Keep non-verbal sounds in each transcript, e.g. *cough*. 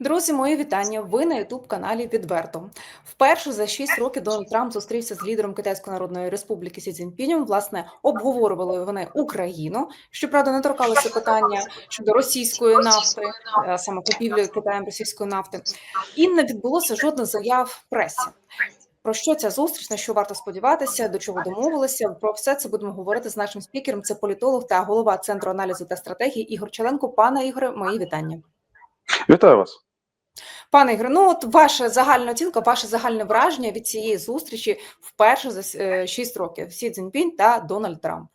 Друзі, мої вітання. Ви на Ютуб каналі Відверто. Вперше за 6 років Дональд Трамп зустрівся з лідером Китайської Народної Республіки Сі Цзіньпінем. Власне, обговорювали вони Україну. Щоправда, не торкалося питання щодо російської нафти, е, саме купівлі Китаєм російської нафти, і не відбулося жодних заяв пресі. Про що ця зустріч, на що варто сподіватися, до чого домовилися? Про все це будемо говорити з нашим спікером. Це політолог та голова центру аналізу та стратегії Ігор Челенко. Пане Ігоре, мої вітання. Вітаю вас. Пане Ігоре, ну от ваша загальна оцінка, ваше загальне враження від цієї зустрічі вперше за е, 6 років Сі Цзіньпінь та Дональд Трамп.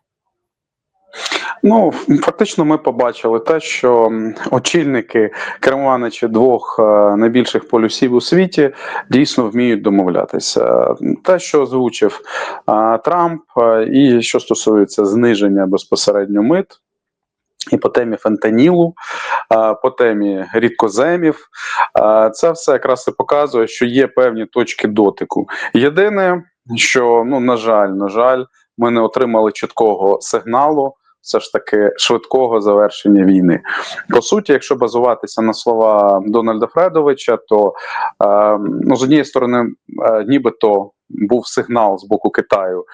Ну фактично, ми побачили те, що очільники керманичі двох е, найбільших полюсів у світі дійсно вміють домовлятися. Те, що озвучив е, Трамп, е, і що стосується зниження безпосередньо мит. І по темі фентанілу, по темі рідкоземів, це все якраз і показує, що є певні точки дотику. Єдине, що ну на жаль, на жаль, ми не отримали чіткого сигналу. Все ж таки швидкого завершення війни. По суті, якщо базуватися на слова Дональда Фредовича, то ну з однієї сторони, нібито був сигнал з боку Китаю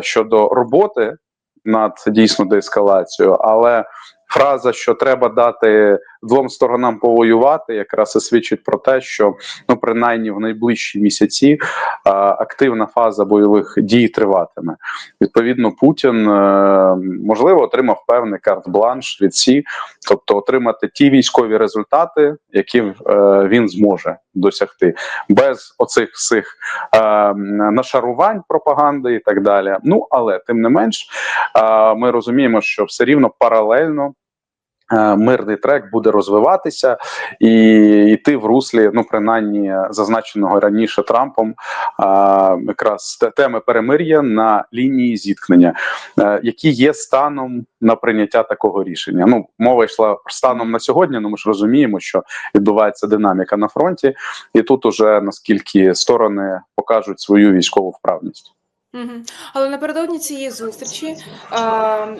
щодо роботи над дійсно деескалацією, але фраза, що треба дати двом сторонам повоювати, якраз і свідчить про те, що ну принаймні в найближчі місяці а, активна фаза бойових дій триватиме. Відповідно, Путін е, можливо отримав певний карт-бланш від СІ, тобто отримати ті військові результати, які е, він зможе досягти, без оцих всіх е, нашарувань пропаганди і так далі. Ну але тим не менш, е, ми розуміємо, що все рівно паралельно. Е, Мирний трек буде розвиватися і йти в руслі, ну принаймні зазначеного раніше Трампом, якраз теми перемир'я на лінії зіткнення, е, які є станом на прийняття такого рішення. Ну мова йшла станом на сьогодні. Ну ми ж розуміємо, що відбувається динаміка на фронті, і тут уже наскільки сторони покажуть свою військову вправність. Але напередодні цієї зустрічі,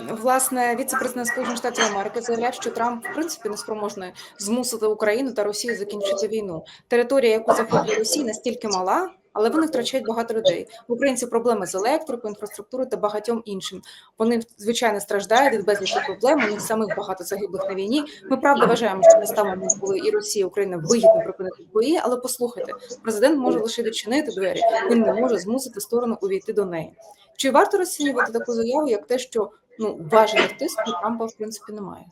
власне, віце-президент Сполучених Штатів Америки заявляв, що Трамп в принципі не спроможний змусити Україну та Росію закінчити війну. Територія, яку захоплює Росія, настільки мала. Але вони втрачають багато людей. В українці проблеми з електрикою, інфраструктурою та багатьом іншим. Вони звичайно страждають від безлічі проблем. У них самих багато загиблих на війні. Ми правда вважаємо, що настав момент, коли і Росія, і Україна вигідно припинити бої. Але послухайте, президент може лише відчинити двері. Він не може змусити сторону увійти до неї. Чи варто розцінювати таку заяву, як те, що ну важених тиску Трампа в принципі немає?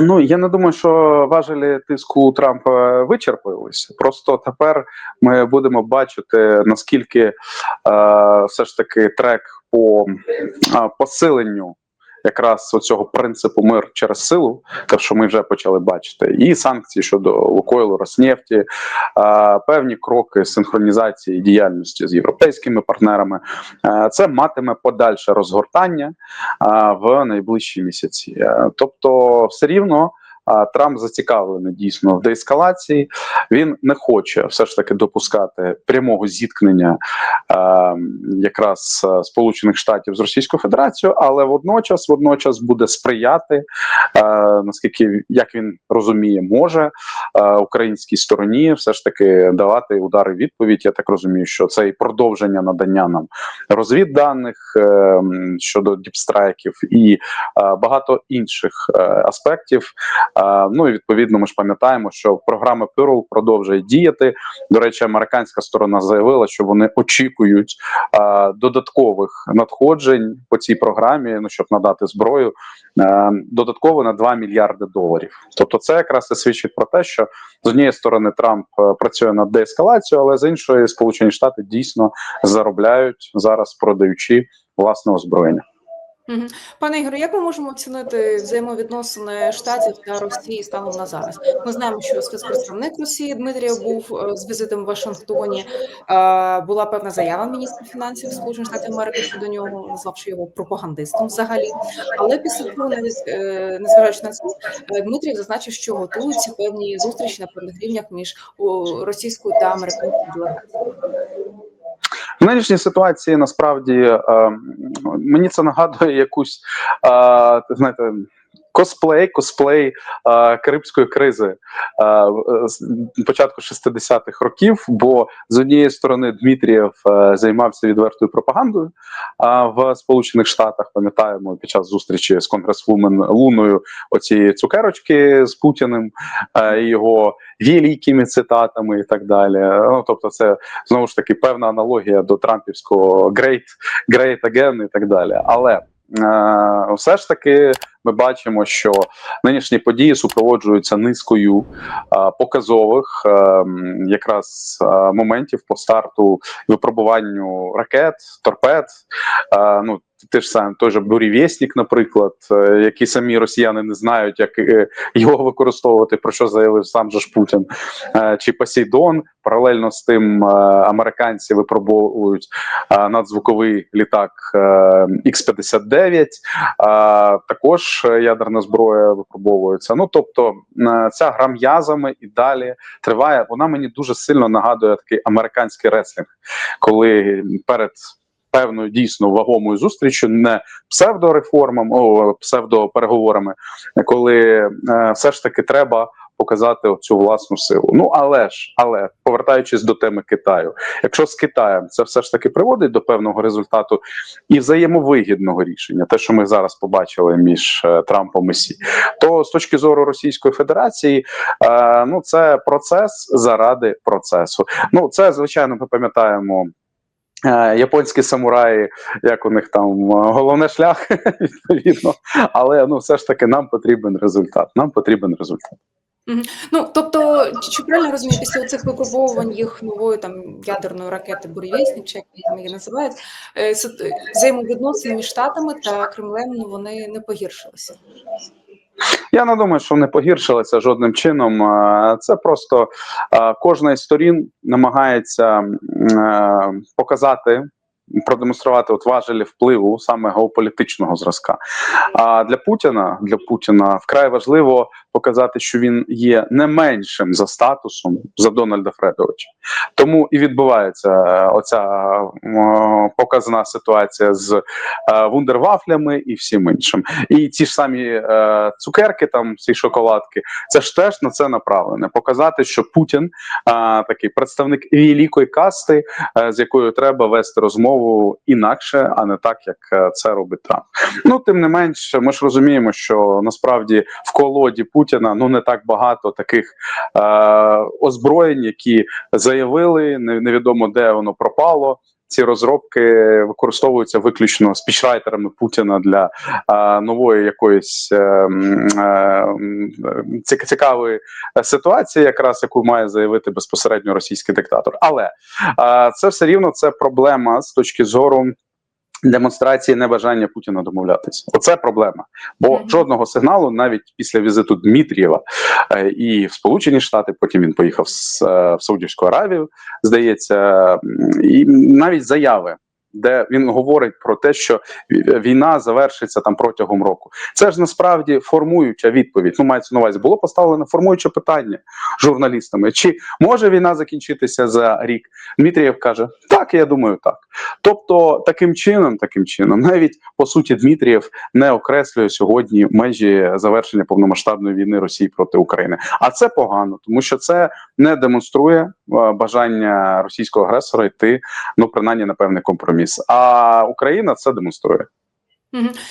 Ну я не думаю, що важелі тиску у Трампа вичерпилися. Просто тепер ми будемо бачити наскільки е, все ж таки трек по е, посиленню. Якраз цього принципу мир через силу, те, що ми вже почали бачити, і санкції щодо Лукойлу, Роснефті, певні кроки синхронізації діяльності з європейськими партнерами. Це матиме подальше розгортання в найближчі місяці. Е, тобто, все рівно. А Трамп зацікавлений дійсно в деескалації. Він не хоче все ж таки допускати прямого зіткнення е, якраз е, Сполучених Штатів з Російською Федерацією, але водночас водночас буде сприяти, е, наскільки як він розуміє, може е, українській стороні все ж таки давати удари відповідь. Я так розумію, що це і продовження надання нам розвідданих е, щодо діпстрайків і е, багато інших е, аспектів. Ну і відповідно, ми ж пам'ятаємо, що програма Pearl продовжує діяти. До речі, американська сторона заявила, що вони очікують додаткових надходжень по цій програмі, ну щоб надати зброю, додатково на 2 мільярди доларів. Тобто, це якраз і свідчить про те, що з однієї сторони Трамп е, працює над деескалацією, але з іншої Сполучені Штати дійсно заробляють зараз, продаючи власне озброєння. Пане Ігоре, як ми можемо оцінити взаємовідносини Штатів та Росії станом на зараз? Ми знаємо, що спецпредставник Росії Дмитрієв був е, з візитом в Вашингтоні. Е, Була певна заява міністра фінансів Сполучених Штатів Америки щодо нього, назвавши його пропагандистом взагалі. Але після того, е, незважаючи на це, Дмитрієв зазначив, що готуються певні зустрічі на певних рівнях між російською та американською делегацією. В нинішній ситуації насправді е, мені це нагадує якусь е, знаєте. Косплей, косплей е, Карибської кризи е, з початку 60-х років. Бо з однієї сторони Дмитрієв е, займався відвертою пропагандою а в Сполучених Штатах. Пам'ятаємо під час зустрічі з конгресвумен Луною оці цукерочки з Путіним, е, і його великими цитатами і так далі. Ну тобто, це знову ж таки певна аналогія до Трампівського «great, great again» і так далі. Але е, все ж таки ми бачимо, що нинішні події супроводжуються низкою е, показових е, якраз е, моментів по старту випробуванню ракет, торпед. Е, ну ти ж сам той же бурєвєснік, наприклад, е, які самі росіяни не знають, як е, його використовувати, про що заявив сам же ж Путін, Е, чи Посейдон. Паралельно з тим американці випробовують надзвуковий літак е, Х-59, е, також ядерна зброя випробовується. Ну тобто ця гра м'язами і далі триває. Вона мені дуже сильно нагадує такий американський реслінг, коли перед певною дійсно вагомою зустрічю, не псевдореформам, о псевдопереговорами, коли е, все ж таки треба показати цю власну силу. Ну але ж, але повертаючись до теми Китаю, якщо з Китаєм це все ж таки приводить до певного результату і взаємовигідного рішення, те, що ми зараз побачили між е, Трампом і Сі, то з точки зору Російської Федерації, е, ну це процес заради процесу. Ну це звичайно, ми пам'ятаємо. Е, Японські самураї, як у них там е, головне шлях, *laughs* відповідно. Але ну все ж таки нам потрібен результат. Нам потрібен результат. Ну тобто, чи, правильно розумію, після цих випробовувань їх нової там ядерної ракети «Бурєвєснік», чи як вони її називають, е, взаємовідносини між штатами та Кремлем ну, вони не погіршилися. Я не думаю, що не погіршилися жодним чином. Е, Це просто е, кожна із сторін намагається е, показати. Продемонструвати от важелі впливу саме геополітичного зразка. А для Путіна для Путіна вкрай важливо показати, що він є не меншим за статусом за Дональда Фредовича. Тому і відбувається е, оця е, показна ситуація з е, вундервафлями і всім іншим. І ті ж самі цукерки, там ці шоколадки, це ж теж на це направлене. Показати, що Путін такий представник великої касти, з якою треба вести розмову інакше, а не так, як е, це робить Трамп. Ну тим не менш, ми ж розуміємо, що насправді в колоді Путіна ну не так багато таких е, озброєнь, які заявили, невідомо де воно пропало. Ці розробки використовуються виключно спічрайтерами Путіна для е, нової якоїсь е, м, е, цікавої ситуації, якраз яку має заявити безпосередньо російський диктатор. Але е, це все рівно це проблема з точки зору. Демонстрації небажання Путіна домовлятися, оце проблема. Бо Мгм. жодного сигналу, навіть після візиту Дмитрієва е, і в Сполучені Штати, потім він поїхав з, е, в Саудівську Аравію, здається, і навіть заяви, де він говорить про те, що війна завершиться там протягом року. Це ж насправді формуюча відповідь. Ну, мається на увазі, було поставлено формуюче питання журналістами: чи може війна закінчитися за рік? Дмитрієв каже: так, я думаю, так. Тобто, таким чином, таким чином, навіть по суті, Дмитрієв не окреслює сьогодні межі завершення повномасштабної війни Росії проти України. А це погано, тому що це не демонструє е, бажання російського агресора йти ну принаймні на певний компроміс. А Україна це демонструє.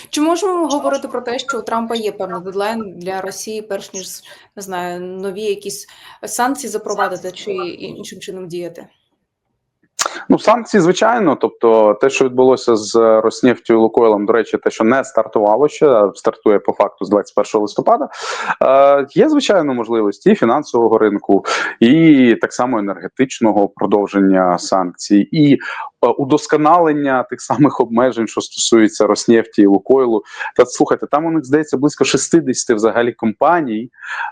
Чи можемо говорити про те, що у Трампа є певний дедлайн для Росії, перш ніж не знаю, нові якісь санкції запровадити чи іншим чином діяти? Ну, санкції, звичайно, тобто те, що відбулося з Роснефтю і Лукойлом, до речі, те, що не стартувало ще, а стартує по факту з 21 листопада. Е, є звичайно можливості і фінансового ринку, і так само енергетичного продовження санкцій, і удосконалення тих самих обмежень, що стосується Роснефті і Лукойлу. Та слухайте, там у них здається близько 60 взагалі компаній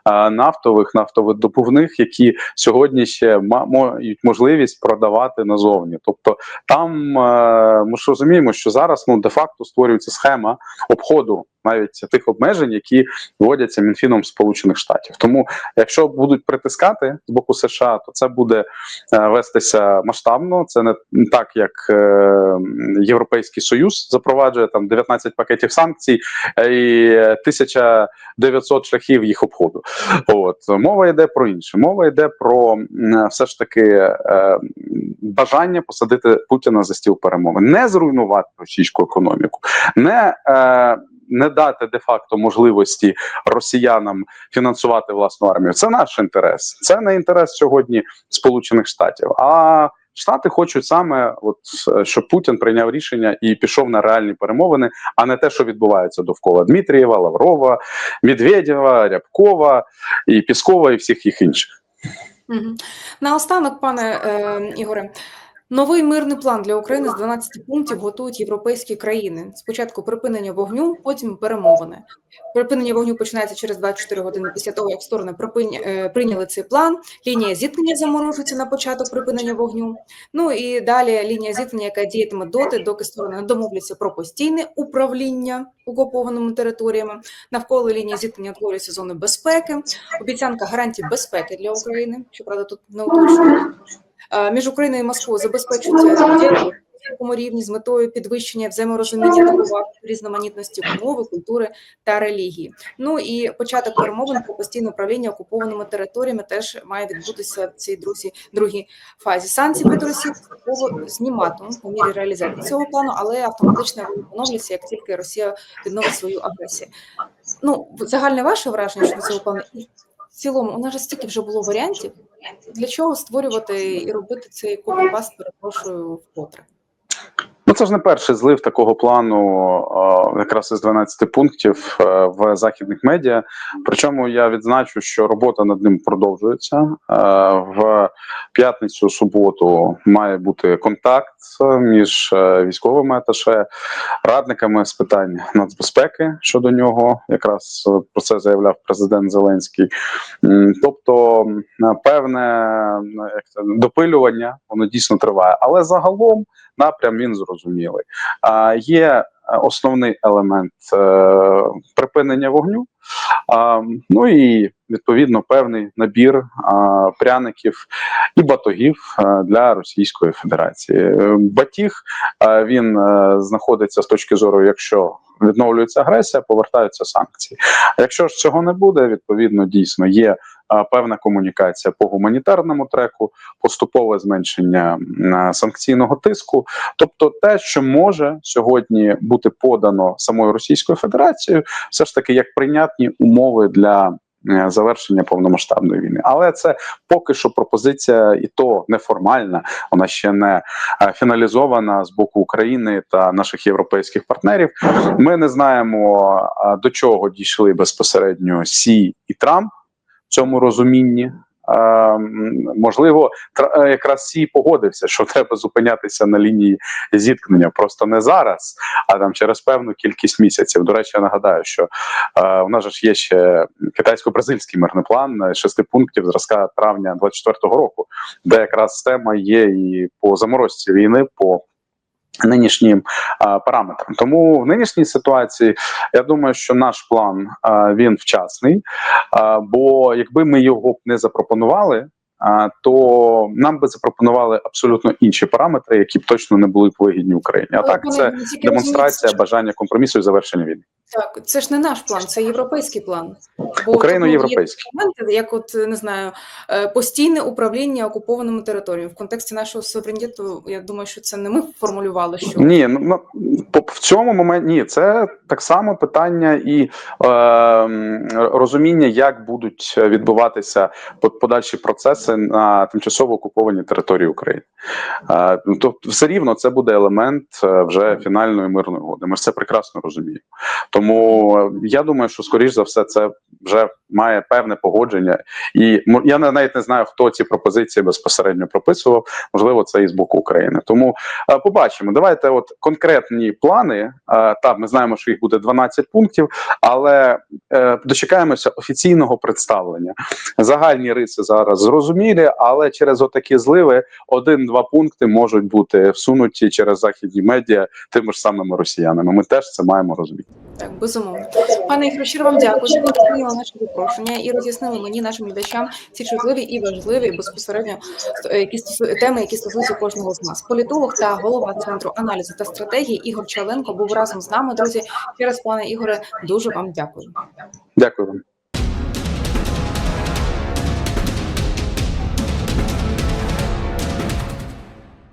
е, нафтових, нафтовидобувних, які сьогодні ще мають можливість продавати назовні. Тобто, там е, ми ж розуміємо, що зараз ну де-факто створюється схема обходу навіть тих обмежень, які вводяться Мінфіном Сполучених Штатів. Тому, якщо будуть притискати з боку США, то це буде е, вестися масштабно. Це не так, як е, Європейський Союз запроваджує там 19 пакетів санкцій е, і 1900 шляхів їх обходу. От мова йде про інше. Мова йде про все ж таки бажання посадити Путіна за стіл перемовин, не зруйнувати російську економіку, не не дати де-факто можливості росіянам фінансувати власну армію. Це наш інтерес. Це не інтерес сьогодні Сполучених Штатів. А Штати хочуть саме, от щоб Путін прийняв рішення і пішов на реальні перемовини, а не те, що відбувається довкола Дмитрієва, Лаврова, Медведєва, Рябкова і Піскова, і всіх їх інших. Наостанок, пане е, Ігоре, новий мирний план для України з 12 пунктів готують європейські країни. Спочатку припинення вогню, потім перемовини. Припинення вогню починається через 24 години після того, як сторони припиня- е, прийняли цей план. Лінія зіткнення заморожується на початок припинення вогню. Ну і далі лінія зіткнення, яка діятиме доти, доки сторони не домовляться про постійне управління окупованими територіями. Навколо лінії зіткнення утворюються зони безпеки. Обіцянка гарантій безпеки для України. Щоправда, тут не уточнюють. Е, Між Україною і Москвою забезпечується діалог високому рівні з метою підвищення взаєморозуміння та поваги різноманітності мови, культури та релігії. Ну і початок перемовин про постійне управління окупованими територіями теж має відбутися в цій друзі другій фазі. Санкції проти Росії зніматимуть по мірі реалізації цього плану, але автоматично вони поновляться, як тільки Росія відновить свою агресію. Ну загальне ваше враження щодо цього плану цілому у нас же стільки вже було варіантів. Для чого створювати і робити цей копіпаст, перепрошую, вкотре? Ну, це ж не перший злив такого плану, якраз із 12 пунктів е, в західних медіа. Причому я відзначу, що робота над ним продовжується. Е, В п'ятницю, суботу має бути контакт між е, військовими аташе, радниками з питань нацбезпеки щодо нього. Якраз про це заявляв президент Зеленський. Тобто, певне допилювання воно дійсно триває, але загалом напрям він зрозумілий. А є е, основний елемент е, припинення вогню. А, ну і відповідно певний набір пряників і батогів е, для Російської Федерації. Батіг він знаходиться з точки зору, якщо відновлюється агресія, повертаються санкції. Якщо ж цього не буде, відповідно дійсно є певна комунікація по гуманітарному треку, поступове зменшення санкційного тиску, тобто те, що може сьогодні бути подано самою Російською Федерацією, все ж таки як прийнятні умови для. е, Завершення повномасштабної війни, але це поки що пропозиція, і то неформальна. Вона ще не е, фіналізована з боку України та наших європейських партнерів. Ми не знаємо е, до чого дійшли безпосередньо Сі і Трамп цьому розумінні. Можливо, е, якраз Сі погодився, що *laughs* треба зупинятися на лінії зіткнення просто не зараз, а там через певну кількість місяців. До речі, я нагадаю, що е, у нас ж є ще китайсько-бразильський мирний план е, шести пунктів зразка травня 24-го року, де якраз тема є і по заморозці війни. по Нинішнім а, параметрам, тому в нинішній ситуації я думаю, що наш план а, він вчасний. А, бо якби ми його б не запропонували, а, то нам би запропонували абсолютно інші параметри, які б точно не були б вигідні Україні. А так це демонстрація бажання компромісу і завершення війни. Так, це ж не наш план, це європейський план. Бо Україно-європейський. є моменти, як от не знаю, е, постійне управління окупованими територіями. В контексті нашого суверенітету, я думаю, що це не ми формулювали, що Ні, ну ну, в цьому моменті ні, це так само питання і е, розуміння, як будуть відбуватися подальші процеси на тимчасово окупованій території України. Е, тобто, все рівно це буде елемент е, вже фінальної мирної угоди. Ми ж це прекрасно розуміємо. Тому е, я думаю, що скоріш за все це вже має певне погодження. І я навіть не знаю, хто ці пропозиції безпосередньо прописував. Можливо, це і з боку України. Тому Е, Побачимо. Давайте, от конкретні плани. е, ми знаємо, що їх буде 12 пунктів, але е, дочекаємося офіційного представлення. Загальні риси зараз зрозумілі, але через отакі зливи один-два пункти можуть бути всунуті через західні медіа тими ж самими росіянами. Ми теж це маємо розуміти. Так, безумовно. Пане Ігор, щиро вам дякую, що прийняли наше запрошення і роз'яснили мені, нашим глядачам, ці чутливі і важливі безпосередньо е, які стосу- теми, які стосуються кожного з нас. Політолог та голова центру аналізу та стратегії Ігор Чаленко був разом з нами. Друзі, ще раз, пане Ігоре, дуже вам дякую. Дякую вам.